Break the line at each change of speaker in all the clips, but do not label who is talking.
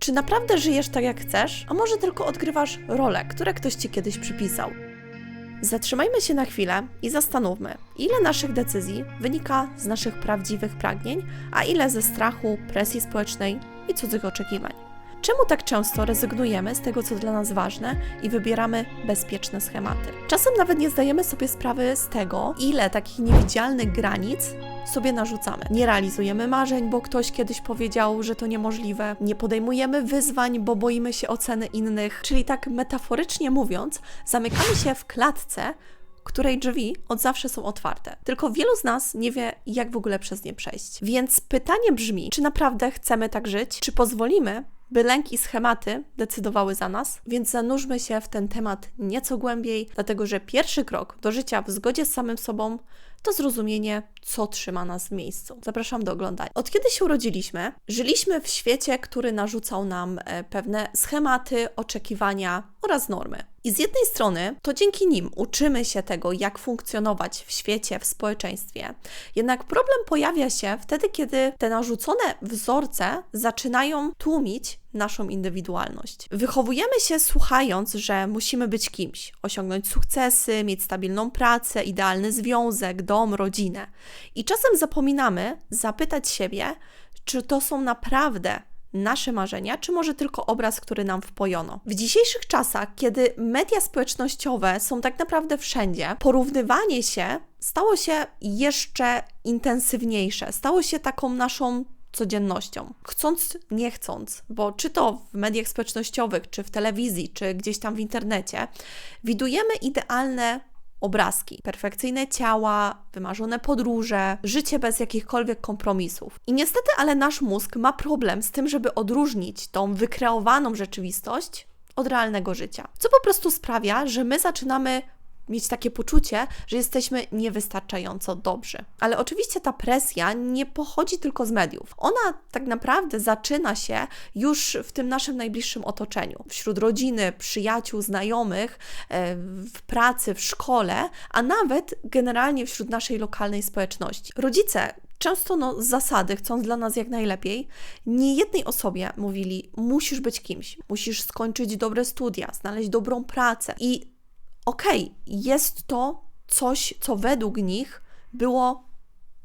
Czy naprawdę żyjesz tak jak chcesz, a może tylko odgrywasz role, które ktoś ci kiedyś przypisał? Zatrzymajmy się na chwilę i zastanówmy, ile naszych decyzji wynika z naszych prawdziwych pragnień, a ile ze strachu, presji społecznej i cudzych oczekiwań. Czemu tak często rezygnujemy z tego, co dla nas ważne i wybieramy bezpieczne schematy? Czasem nawet nie zdajemy sobie sprawy z tego, ile takich niewidzialnych granic sobie narzucamy. Nie realizujemy marzeń, bo ktoś kiedyś powiedział, że to niemożliwe. Nie podejmujemy wyzwań, bo boimy się oceny innych. Czyli tak metaforycznie mówiąc, zamykamy się w klatce, której drzwi od zawsze są otwarte. Tylko wielu z nas nie wie, jak w ogóle przez nie przejść. Więc pytanie brzmi, czy naprawdę chcemy tak żyć? Czy pozwolimy, by lęk i schematy decydowały za nas, więc zanurzmy się w ten temat nieco głębiej, dlatego że pierwszy krok do życia w zgodzie z samym sobą to zrozumienie, co trzyma nas w miejscu. Zapraszam do oglądania. Od kiedy się urodziliśmy, żyliśmy w świecie, który narzucał nam e, pewne schematy, oczekiwania oraz normy. I z jednej strony to dzięki nim uczymy się tego, jak funkcjonować w świecie, w społeczeństwie. Jednak problem pojawia się wtedy, kiedy te narzucone wzorce zaczynają tłumić naszą indywidualność. Wychowujemy się słuchając, że musimy być kimś, osiągnąć sukcesy, mieć stabilną pracę, idealny związek, dom, rodzinę. I czasem zapominamy zapytać siebie, czy to są naprawdę nasze marzenia, czy może tylko obraz, który nam wpojono. W dzisiejszych czasach, kiedy media społecznościowe są tak naprawdę wszędzie, porównywanie się stało się jeszcze intensywniejsze, stało się taką naszą codziennością. Chcąc, nie chcąc, bo czy to w mediach społecznościowych, czy w telewizji, czy gdzieś tam w internecie, widujemy idealne obrazki, perfekcyjne ciała, wymarzone podróże, życie bez jakichkolwiek kompromisów. I niestety, ale nasz mózg ma problem z tym, żeby odróżnić tą wykreowaną rzeczywistość od realnego życia. Co po prostu sprawia, że my zaczynamy mieć takie poczucie, że jesteśmy niewystarczająco dobrzy. Ale oczywiście ta presja nie pochodzi tylko z mediów. Ona tak naprawdę zaczyna się już w tym naszym najbliższym otoczeniu, wśród rodziny, przyjaciół, znajomych, e, w pracy, w szkole, a nawet generalnie wśród naszej lokalnej społeczności. Rodzice, często no, z zasady, chcąc dla nas jak najlepiej, nie jednej osobie mówili: musisz być kimś, musisz skończyć dobre studia, znaleźć dobrą pracę. I okej, okay, jest to coś, co według nich było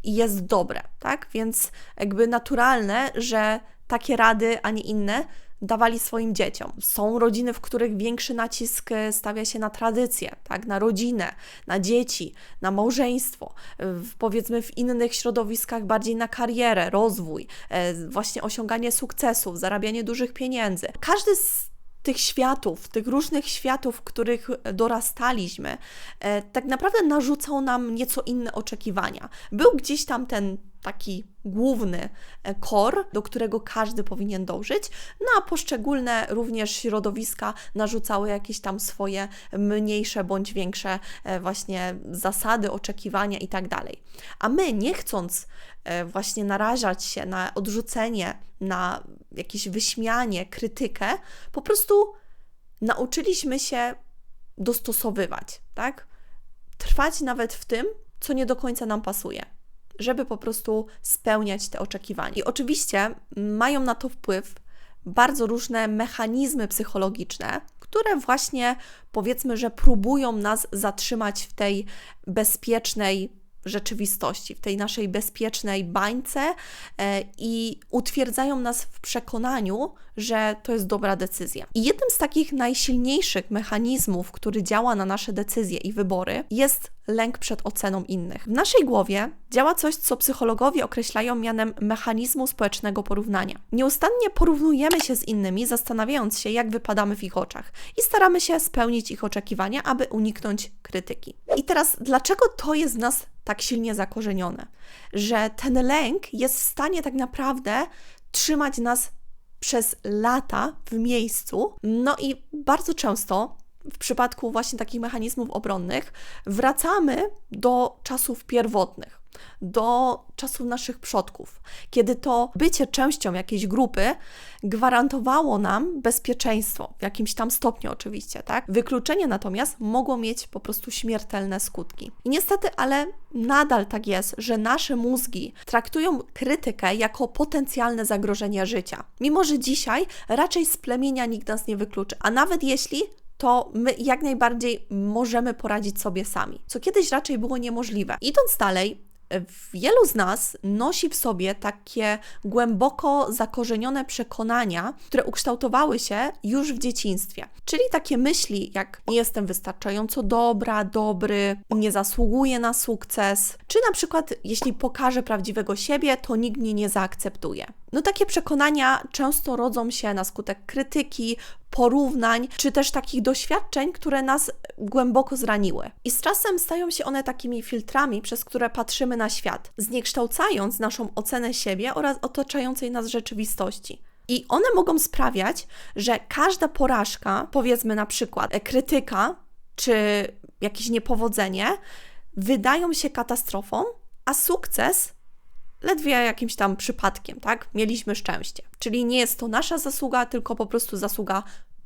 i jest dobre, tak? Więc jakby naturalne, że takie rady, a nie inne dawali swoim dzieciom. Są rodziny, w których większy nacisk e, stawia się na tradycję, tak? na rodzinę, na dzieci, na małżeństwo. W, powiedzmy w innych środowiskach bardziej na karierę, rozwój, e, właśnie osiąganie sukcesów, zarabianie dużych pieniędzy. Każdy z tych światów, tych różnych światów, w których dorastaliśmy, e, tak naprawdę narzucał nam nieco inne oczekiwania. Był gdzieś tam ten taki główny kor, e, do którego każdy powinien dążyć, no a poszczególne również środowiska narzucały jakieś tam swoje mniejsze bądź większe e, właśnie zasady, oczekiwania i tak dalej. A my, nie chcąc właśnie narażać się na odrzucenie, na jakieś wyśmianie, krytykę, po prostu nauczyliśmy się dostosowywać, tak? Trwać nawet w tym, co nie do końca nam pasuje, żeby po prostu spełniać te oczekiwania. I oczywiście mają na to wpływ bardzo różne mechanizmy psychologiczne, które właśnie powiedzmy, że próbują nas zatrzymać w tej bezpiecznej rzeczywistości, w tej naszej bezpiecznej bańce e, i utwierdzają nas w przekonaniu, że to jest dobra decyzja. I jednym z takich najsilniejszych mechanizmów, który działa na nasze decyzje i wybory, jest lęk przed oceną innych. W naszej głowie działa coś, co psychologowie określają mianem mechanizmu społecznego porównania. Nieustannie porównujemy się z innymi, zastanawiając się, jak wypadamy w ich oczach i staramy się spełnić ich oczekiwania, aby uniknąć krytyki. I teraz, dlaczego to jest w nas tak silnie zakorzenione? Że ten lęk jest w stanie tak naprawdę trzymać nas przez lata w miejscu. No i bardzo często w przypadku właśnie takich mechanizmów obronnych, wracamy do czasów pierwotnych, do czasów naszych przodków, kiedy to bycie częścią jakiejś grupy gwarantowało nam bezpieczeństwo, w jakimś tam stopniu oczywiście, tak? Wykluczenie natomiast mogło mieć po prostu śmiertelne skutki. I niestety, ale nadal tak jest, że nasze mózgi traktują krytykę jako potencjalne zagrożenie życia. Mimo, że dzisiaj raczej z plemienia nikt nas nie wykluczy, a nawet jeśli to my jak najbardziej możemy poradzić sobie sami, co kiedyś raczej było niemożliwe. Idąc dalej, wielu z nas nosi w sobie takie głęboko zakorzenione przekonania, które ukształtowały się już w dzieciństwie. Czyli takie myśli jak nie jestem wystarczająco dobra, dobry, nie zasługuję na sukces, czy na przykład jeśli pokażę prawdziwego siebie, to nikt mnie nie zaakceptuje. No takie przekonania często rodzą się na skutek krytyki, porównań, czy też takich doświadczeń, które nas głęboko zraniły. I z czasem stają się one takimi filtrami, przez które patrzymy na świat, zniekształcając naszą ocenę siebie oraz otaczającej nas rzeczywistości. I one mogą sprawiać, że każda porażka, powiedzmy na przykład krytyka czy jakieś niepowodzenie, wydają się katastrofą, a sukces ledwie jakimś tam przypadkiem, tak? Mieliśmy szczęście. Czyli nie jest to nasza zasługa, tylko po prostu zasługa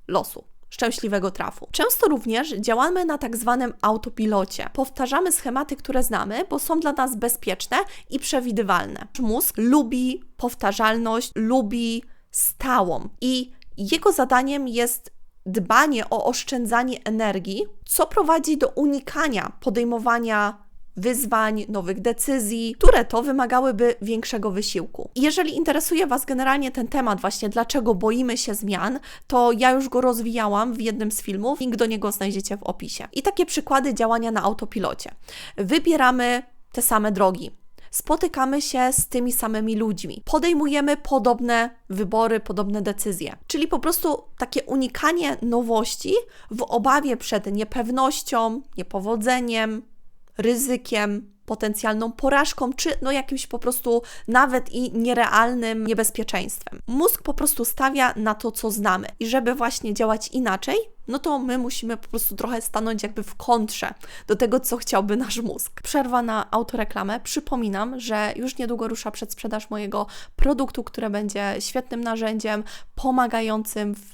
losu szczęśliwego trafu. Często również działamy na tak zwanym autopilocie. Powtarzamy schematy, które znamy, bo są dla nas bezpieczne i przewidywalne. Mózg lubi powtarzalność, lubi stałą i jego zadaniem jest dbanie o oszczędzanie energii, co prowadzi do unikania podejmowania wyzwań, nowych decyzji, które to wymagałyby większego wysiłku. Jeżeli interesuje Was generalnie ten temat, właśnie dlaczego boimy się zmian, to ja już go rozwijałam w jednym z filmów, link do niego znajdziecie w opisie. I takie przykłady działania na autopilocie. Wybieramy te same drogi, spotykamy się z tymi samymi ludźmi, podejmujemy podobne wybory, podobne decyzje. Czyli po prostu takie unikanie nowości w obawie przed niepewnością, niepowodzeniem, ryzykiem, potencjalną porażką, czy no jakimś po prostu nawet i nierealnym niebezpieczeństwem. Mózg po prostu stawia na to, co znamy. I żeby właśnie działać inaczej, no to my musimy po prostu trochę stanąć jakby w kontrze do tego, co chciałby nasz mózg. Przerwa na autoreklamę. Przypominam, że już niedługo rusza przedsprzedaż mojego produktu, który będzie świetnym narzędziem pomagającym w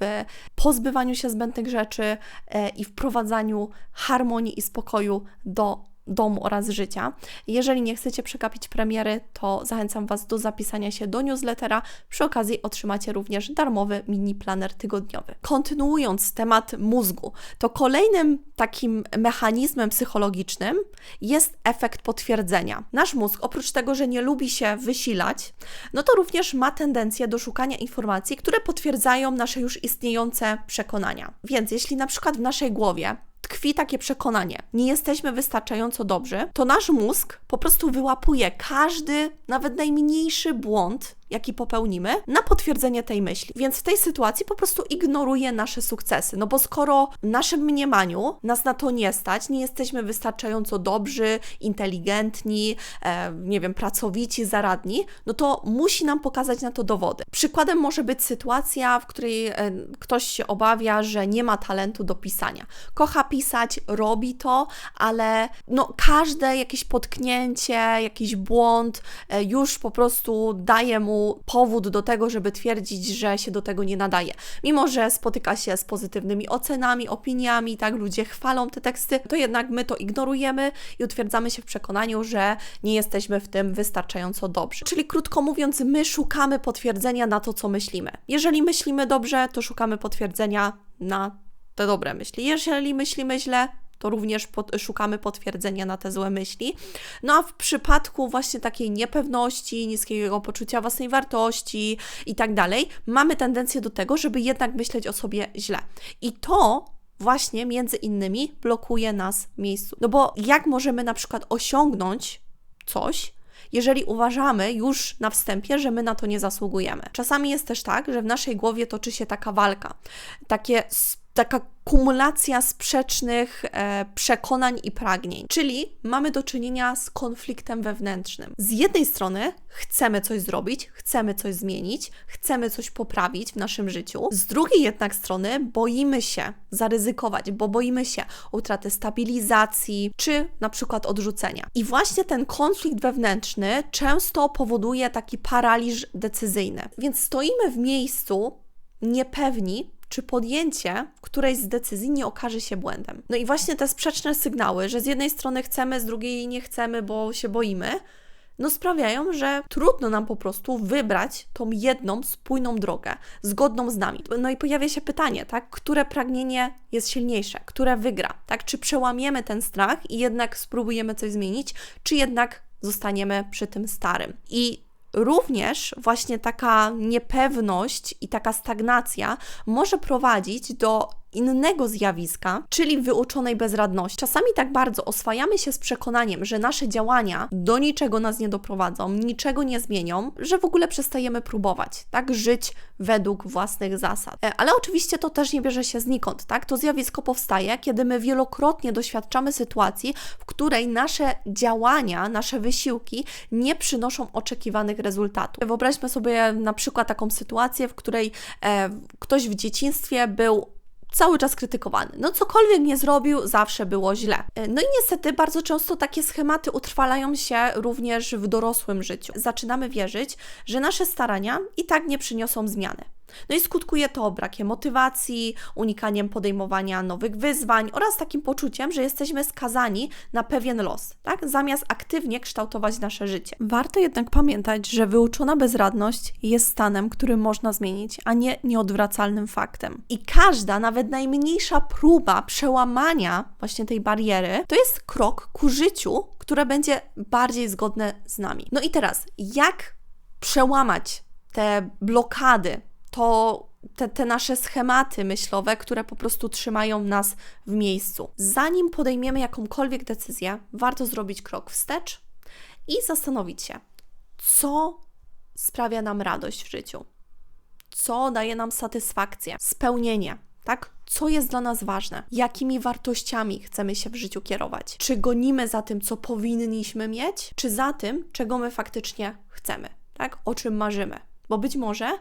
pozbywaniu się zbędnych rzeczy e, i wprowadzaniu harmonii i spokoju do domu oraz życia. Jeżeli nie chcecie przegapić premiery, to zachęcam Was do zapisania się do newslettera. Przy okazji otrzymacie również darmowy mini planer tygodniowy. Kontynuując temat mózgu, to kolejnym takim mechanizmem psychologicznym jest efekt potwierdzenia. Nasz mózg, oprócz tego, że nie lubi się wysilać, no to również ma tendencję do szukania informacji, które potwierdzają nasze już istniejące przekonania. Więc jeśli na przykład w naszej głowie tkwi takie przekonanie, nie jesteśmy wystarczająco dobrzy, to nasz mózg po prostu wyłapuje każdy, nawet najmniejszy błąd jaki popełnimy, na potwierdzenie tej myśli. Więc w tej sytuacji po prostu ignoruje nasze sukcesy. No bo skoro w naszym mniemaniu nas na to nie stać, nie jesteśmy wystarczająco dobrzy, inteligentni, e, nie wiem, pracowici, zaradni, no to musi nam pokazać na to dowody. Przykładem może być sytuacja, w której e, ktoś się obawia, że nie ma talentu do pisania. Kocha pisać, robi to, ale no każde jakieś potknięcie, jakiś błąd e, już po prostu daje mu powód do tego, żeby twierdzić, że się do tego nie nadaje. Mimo, że spotyka się z pozytywnymi ocenami, opiniami, tak, ludzie chwalą te teksty, to jednak my to ignorujemy i utwierdzamy się w przekonaniu, że nie jesteśmy w tym wystarczająco dobrzy. Czyli krótko mówiąc, my szukamy potwierdzenia na to, co myślimy. Jeżeli myślimy dobrze, to szukamy potwierdzenia na te dobre myśli. Jeżeli myślimy źle, to również pod, szukamy potwierdzenia na te złe myśli. No a w przypadku właśnie takiej niepewności, niskiego poczucia własnej wartości i tak dalej, mamy tendencję do tego, żeby jednak myśleć o sobie źle. I to właśnie między innymi blokuje nas w miejscu. No bo jak możemy na przykład osiągnąć coś, jeżeli uważamy już na wstępie, że my na to nie zasługujemy. Czasami jest też tak, że w naszej głowie toczy się taka walka, takie taka kumulacja sprzecznych e, przekonań i pragnień. Czyli mamy do czynienia z konfliktem wewnętrznym. Z jednej strony chcemy coś zrobić, chcemy coś zmienić, chcemy coś poprawić w naszym życiu, z drugiej jednak strony boimy się zaryzykować, bo boimy się utraty stabilizacji czy na przykład odrzucenia. I właśnie ten konflikt wewnętrzny często powoduje taki paraliż decyzyjny. Więc stoimy w miejscu niepewni, czy podjęcie którejś z decyzji nie okaże się błędem. No i właśnie te sprzeczne sygnały, że z jednej strony chcemy, z drugiej nie chcemy, bo się boimy, no sprawiają, że trudno nam po prostu wybrać tą jedną spójną drogę, zgodną z nami. No i pojawia się pytanie, tak, które pragnienie jest silniejsze, które wygra, tak, czy przełamiemy ten strach i jednak spróbujemy coś zmienić, czy jednak zostaniemy przy tym starym. I również właśnie taka niepewność i taka stagnacja może prowadzić do innego zjawiska, czyli wyuczonej bezradności. Czasami tak bardzo oswajamy się z przekonaniem, że nasze działania do niczego nas nie doprowadzą, niczego nie zmienią, że w ogóle przestajemy próbować, tak, żyć według własnych zasad. E, ale oczywiście to też nie bierze się znikąd, tak? To zjawisko powstaje, kiedy my wielokrotnie doświadczamy sytuacji, w której nasze działania, nasze wysiłki nie przynoszą oczekiwanych rezultatów. Wyobraźmy sobie na przykład taką sytuację, w której e, ktoś w dzieciństwie był cały czas krytykowany. No cokolwiek nie zrobił, zawsze było źle. E, no i niestety bardzo często takie schematy utrwalają się również w dorosłym życiu. Zaczynamy wierzyć, że nasze starania i tak nie przyniosą zmiany. No i skutkuje to brakiem motywacji, unikaniem podejmowania nowych wyzwań oraz takim poczuciem, że jesteśmy skazani na pewien los, tak? zamiast aktywnie kształtować nasze życie. Warto jednak pamiętać, że wyuczona bezradność jest stanem, który można zmienić, a nie nieodwracalnym faktem. I każda, nawet najmniejsza próba przełamania właśnie tej bariery, to jest krok ku życiu, które będzie bardziej zgodne z nami. No i teraz, jak przełamać te blokady, to te, te, nasze schematy myślowe, które po prostu trzymają nas w miejscu. Zanim podejmiemy jakąkolwiek decyzję, warto zrobić krok wstecz i zastanowić się, co sprawia nam radość w życiu, co daje nam satysfakcję, spełnienie. Tak? Co jest dla nas ważne? Jakimi wartościami chcemy się w życiu kierować? Czy gonimy za tym, co powinniśmy mieć, czy za tym, czego my faktycznie chcemy? Tak? O czym marzymy? Bo być może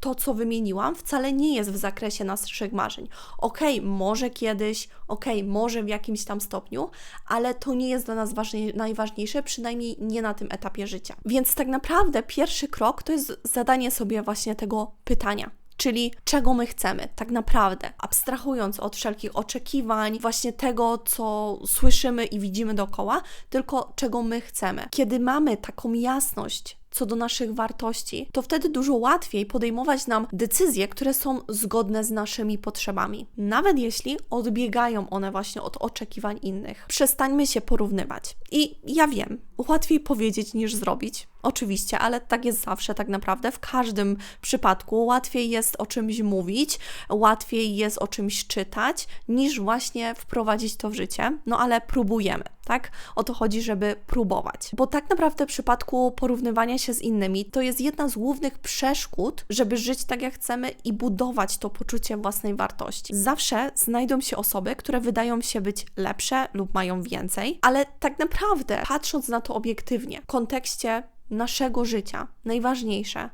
to, co wymieniłam, wcale nie jest w zakresie naszych marzeń. Okej, okay, może kiedyś, okej, okay, może w jakimś tam stopniu, ale to nie jest dla nas ważne, najważniejsze, przynajmniej nie na tym etapie życia. Więc tak naprawdę pierwszy krok to jest zadanie sobie właśnie tego pytania czyli czego my chcemy, tak naprawdę, abstrahując od wszelkich oczekiwań, właśnie tego, co słyszymy i widzimy dookoła, tylko czego my chcemy. Kiedy mamy taką jasność, co do naszych wartości, to wtedy dużo łatwiej podejmować nam decyzje, które są zgodne z naszymi potrzebami, nawet jeśli odbiegają one właśnie od oczekiwań innych. Przestańmy się porównywać. I ja wiem, łatwiej powiedzieć niż zrobić. Oczywiście, ale tak jest zawsze tak naprawdę. W każdym przypadku łatwiej jest o czymś mówić, łatwiej jest o czymś czytać, niż właśnie wprowadzić to w życie. No ale próbujemy, tak? O to chodzi, żeby próbować. Bo tak naprawdę w przypadku porównywania się z innymi, to jest jedna z głównych przeszkód, żeby żyć tak jak chcemy i budować to poczucie własnej wartości. Zawsze znajdą się osoby, które wydają się być lepsze lub mają więcej, ale tak naprawdę, patrząc na to obiektywnie, w kontekście naszego życia, najważniejsze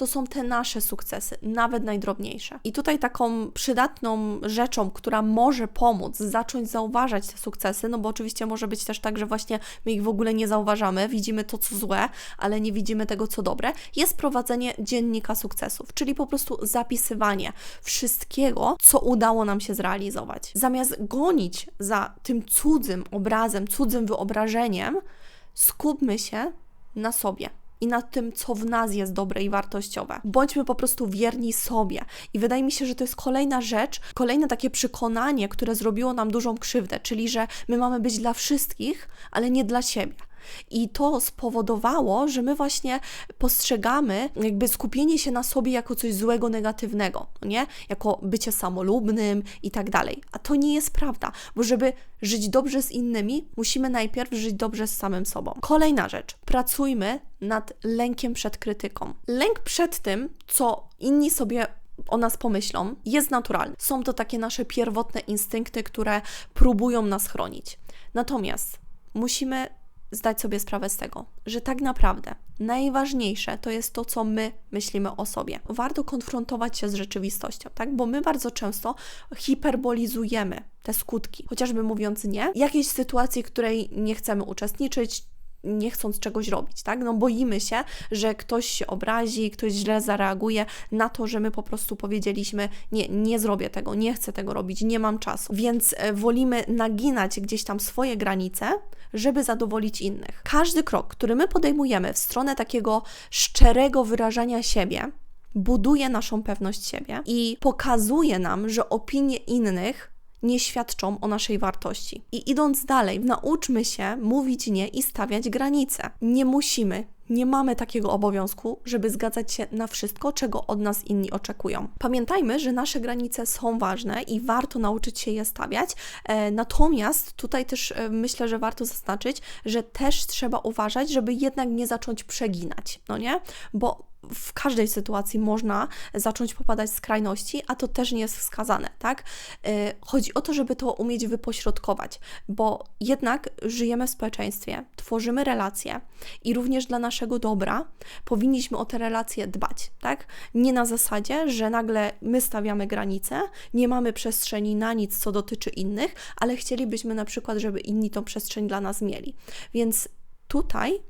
to są te nasze sukcesy, nawet najdrobniejsze. I tutaj taką przydatną rzeczą, która może pomóc zacząć zauważać te sukcesy, no bo oczywiście może być też tak, że właśnie my ich w ogóle nie zauważamy, widzimy to, co złe, ale nie widzimy tego, co dobre, jest prowadzenie dziennika sukcesów, czyli po prostu zapisywanie wszystkiego, co udało nam się zrealizować. Zamiast gonić za tym cudzym obrazem, cudzym wyobrażeniem, skupmy się na sobie i nad tym, co w nas jest dobre i wartościowe. Bądźmy po prostu wierni sobie. I wydaje mi się, że to jest kolejna rzecz, kolejne takie przekonanie, które zrobiło nam dużą krzywdę, czyli że my mamy być dla wszystkich, ale nie dla siebie. I to spowodowało, że my właśnie postrzegamy jakby skupienie się na sobie jako coś złego, negatywnego, nie? Jako bycie samolubnym i tak dalej. A to nie jest prawda, bo żeby żyć dobrze z innymi, musimy najpierw żyć dobrze z samym sobą. Kolejna rzecz. Pracujmy nad lękiem przed krytyką. Lęk przed tym, co inni sobie o nas pomyślą, jest naturalny. Są to takie nasze pierwotne instynkty, które próbują nas chronić. Natomiast musimy zdać sobie sprawę z tego, że tak naprawdę najważniejsze to jest to, co my myślimy o sobie. Warto konfrontować się z rzeczywistością, tak? Bo my bardzo często hiperbolizujemy te skutki, chociażby mówiąc nie, jakiejś sytuacji, której nie chcemy uczestniczyć, nie chcąc czegoś robić, tak? No boimy się, że ktoś się obrazi, ktoś źle zareaguje na to, że my po prostu powiedzieliśmy nie, nie zrobię tego, nie chcę tego robić, nie mam czasu. Więc e, wolimy naginać gdzieś tam swoje granice, żeby zadowolić innych. Każdy krok, który my podejmujemy w stronę takiego szczerego wyrażania siebie, buduje naszą pewność siebie i pokazuje nam, że opinie innych nie świadczą o naszej wartości. I idąc dalej, nauczmy się mówić nie i stawiać granice. Nie musimy, nie mamy takiego obowiązku, żeby zgadzać się na wszystko, czego od nas inni oczekują. Pamiętajmy, że nasze granice są ważne i warto nauczyć się je stawiać. E, natomiast tutaj też e, myślę, że warto zaznaczyć, że też trzeba uważać, żeby jednak nie zacząć przeginać, no nie? Bo w każdej sytuacji można zacząć popadać w skrajności, a to też nie jest wskazane, tak? Y, chodzi o to, żeby to umieć wypośrodkować, bo jednak żyjemy w społeczeństwie, tworzymy relacje i również dla naszego dobra powinniśmy o te relacje dbać, tak? Nie na zasadzie, że nagle my stawiamy granice, nie mamy przestrzeni na nic, co dotyczy innych, ale chcielibyśmy na przykład, żeby inni tą przestrzeń dla nas mieli. Więc tutaj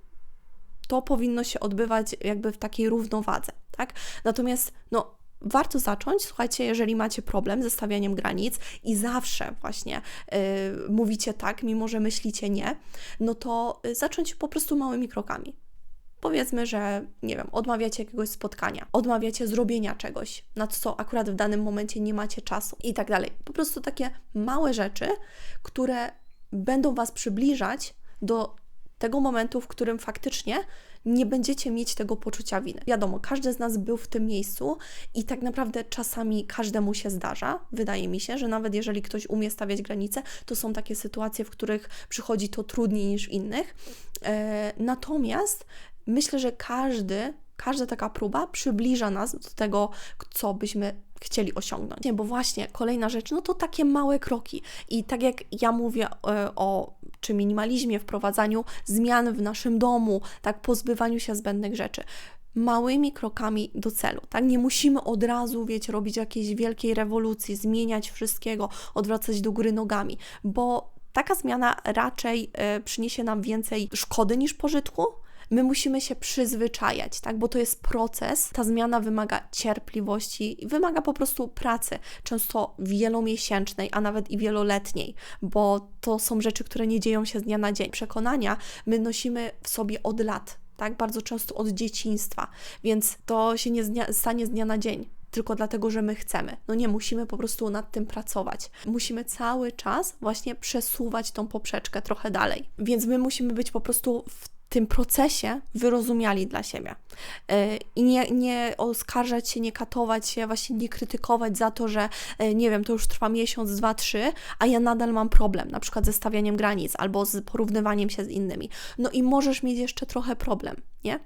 to powinno się odbywać jakby w takiej równowadze, tak? Natomiast no, warto zacząć, słuchajcie, jeżeli macie problem ze stawianiem granic i zawsze właśnie yy, mówicie tak, mimo że myślicie nie, no to yy, zacząć po prostu małymi krokami. Powiedzmy, że nie wiem, odmawiacie jakiegoś spotkania, odmawiacie zrobienia czegoś, na co akurat w danym momencie nie macie czasu i tak dalej. Po prostu takie małe rzeczy, które będą Was przybliżać do tego momentu, w którym faktycznie nie będziecie mieć tego poczucia winy. Wiadomo, każdy z nas był w tym miejscu i tak naprawdę czasami każdemu się zdarza. Wydaje mi się, że nawet jeżeli ktoś umie stawiać granice, to są takie sytuacje, w których przychodzi to trudniej niż w innych. E, natomiast myślę, że każdy każda taka próba przybliża nas do tego, co byśmy chcieli osiągnąć. Bo właśnie kolejna rzecz, no to takie małe kroki. I tak jak ja mówię e, o czy minimalizmie, wprowadzaniu zmian w naszym domu, tak pozbywaniu się zbędnych rzeczy małymi krokami do celu, tak? Nie musimy od razu, wiecie, robić jakiejś wielkiej rewolucji, zmieniać wszystkiego, odwracać do góry nogami, bo taka zmiana raczej y, przyniesie nam więcej szkody niż pożytku, my musimy się przyzwyczajać, tak? Bo to jest proces. Ta zmiana wymaga cierpliwości, wymaga po prostu pracy, często wielomiesięcznej, a nawet i wieloletniej, bo to są rzeczy, które nie dzieją się z dnia na dzień. Przekonania my nosimy w sobie od lat, tak? Bardzo często od dzieciństwa, więc to się nie stanie z dnia na dzień tylko dlatego, że my chcemy. No nie, musimy po prostu nad tym pracować. Musimy cały czas właśnie przesuwać tą poprzeczkę trochę dalej. Więc my musimy być po prostu w tym procesie wyrozumiali dla siebie. E, I nie, nie oskarżać się, nie katować się, właśnie nie krytykować za to, że e, nie wiem, to już trwa miesiąc, dwa, trzy, a ja nadal mam problem, na przykład ze stawianiem granic albo z porównywaniem się z innymi. No i możesz mieć jeszcze trochę problem, nie?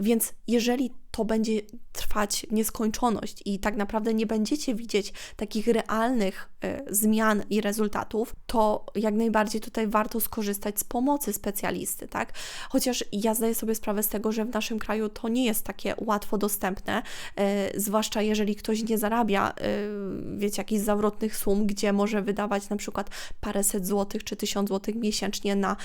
Więc jeżeli to będzie trwać nieskończoność i tak naprawdę nie będziecie widzieć takich realnych y, zmian i rezultatów, to jak najbardziej tutaj warto skorzystać z pomocy specjalisty, tak? Chociaż ja zdaję sobie sprawę z tego, że w naszym kraju to nie jest takie łatwo dostępne, y, zwłaszcza jeżeli ktoś nie zarabia, y, wiecie, jakichś zawrotnych sum, gdzie może wydawać na przykład paręset złotych czy tysiąc złotych miesięcznie na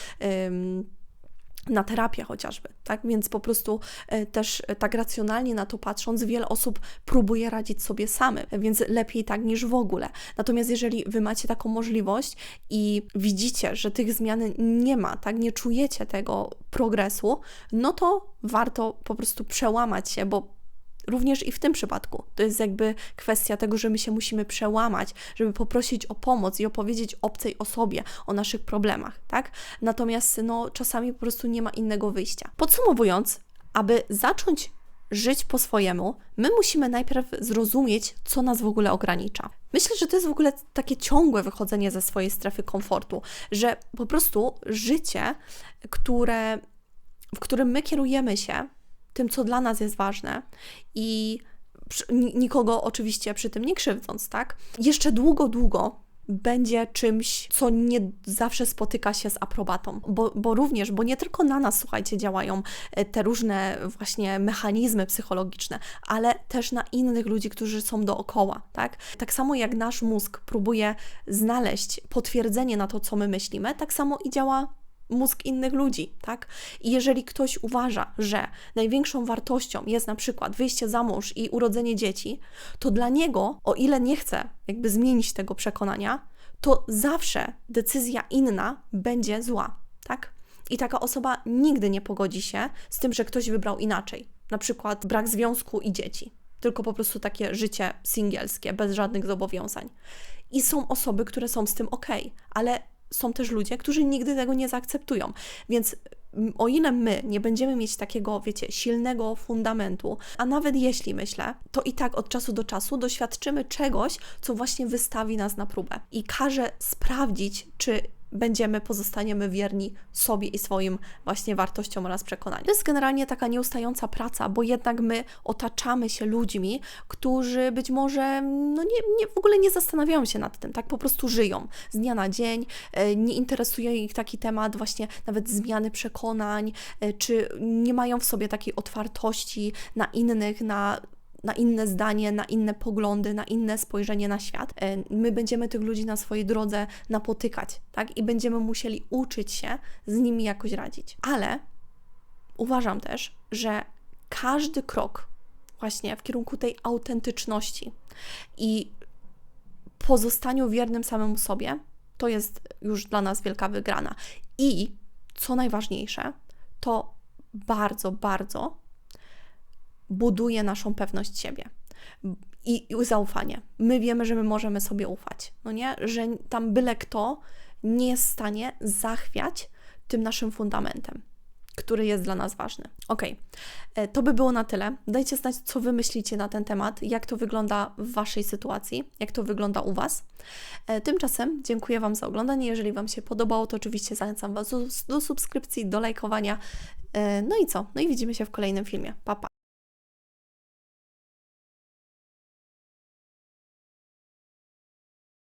na terapię chociażby, tak? Więc po prostu e, też e, tak racjonalnie na to patrząc, wiele osób próbuje radzić sobie same, więc lepiej tak niż w ogóle. Natomiast jeżeli wy macie taką możliwość i widzicie, że tych zmian nie ma, tak? Nie czujecie tego progresu, no to warto po prostu przełamać się, bo Również i w tym przypadku to jest jakby kwestia tego, że my się musimy przełamać, żeby poprosić o pomoc i opowiedzieć obcej osobie o naszych problemach, tak? Natomiast no, czasami po prostu nie ma innego wyjścia. Podsumowując, aby zacząć żyć po swojemu, my musimy najpierw zrozumieć, co nas w ogóle ogranicza. Myślę, że to jest w ogóle takie ciągłe wychodzenie ze swojej strefy komfortu, że po prostu życie, które, w którym my kierujemy się, tym, co dla nas jest ważne i nikogo oczywiście przy tym nie krzywdząc, tak? Jeszcze długo, długo będzie czymś, co nie zawsze spotyka się z aprobatą, bo, bo również, bo nie tylko na nas, słuchajcie, działają e, te różne właśnie mechanizmy psychologiczne, ale też na innych ludzi, którzy są dookoła, tak? Tak samo jak nasz mózg próbuje znaleźć potwierdzenie na to, co my myślimy, tak samo i działa mózg innych ludzi, tak? I jeżeli ktoś uważa, że największą wartością jest na przykład wyjście za mąż i urodzenie dzieci, to dla niego, o ile nie chce jakby zmienić tego przekonania, to zawsze decyzja inna będzie zła, tak? I taka osoba nigdy nie pogodzi się z tym, że ktoś wybrał inaczej, na przykład brak związku i dzieci, tylko po prostu takie życie singielskie, bez żadnych zobowiązań. I są osoby, które są z tym ok, ale są też ludzie, którzy nigdy tego nie zaakceptują. Więc o ile my nie będziemy mieć takiego, wiecie, silnego fundamentu, a nawet jeśli myślę, to i tak od czasu do czasu doświadczymy czegoś, co właśnie wystawi nas na próbę i każe sprawdzić, czy będziemy, pozostaniemy wierni sobie i swoim właśnie wartościom oraz przekonaniom. To jest generalnie taka nieustająca praca, bo jednak my otaczamy się ludźmi, którzy być może no nie, nie, w ogóle nie zastanawiają się nad tym, tak po prostu żyją z dnia na dzień, e, nie interesuje ich taki temat właśnie nawet zmiany przekonań, e, czy nie mają w sobie takiej otwartości na innych, na na inne zdanie, na inne poglądy, na inne spojrzenie na świat. E, My będziemy tych ludzi na swojej drodze napotykać, tak? I będziemy musieli uczyć się z nimi jakoś radzić. Ale uważam też, że każdy krok właśnie w kierunku tej autentyczności i pozostaniu wiernym samemu sobie, to jest już dla nas wielka wygrana. I co najważniejsze, to bardzo, bardzo buduje naszą pewność siebie i, i zaufanie. My wiemy, że my możemy sobie ufać, no nie? Że tam byle kto nie jest w stanie zachwiać tym naszym fundamentem, który jest dla nas ważny. Ok, to by było na tyle. Dajcie znać, co Wy myślicie na ten temat, jak to wygląda w Waszej sytuacji, jak to wygląda u Was. E, Tymczasem dziękuję Wam za oglądanie. Jeżeli Wam się podobało, to oczywiście zachęcam Was do, do subskrypcji, do lajkowania. E, No i co? No i widzimy się w kolejnym filmie. Pa, pa.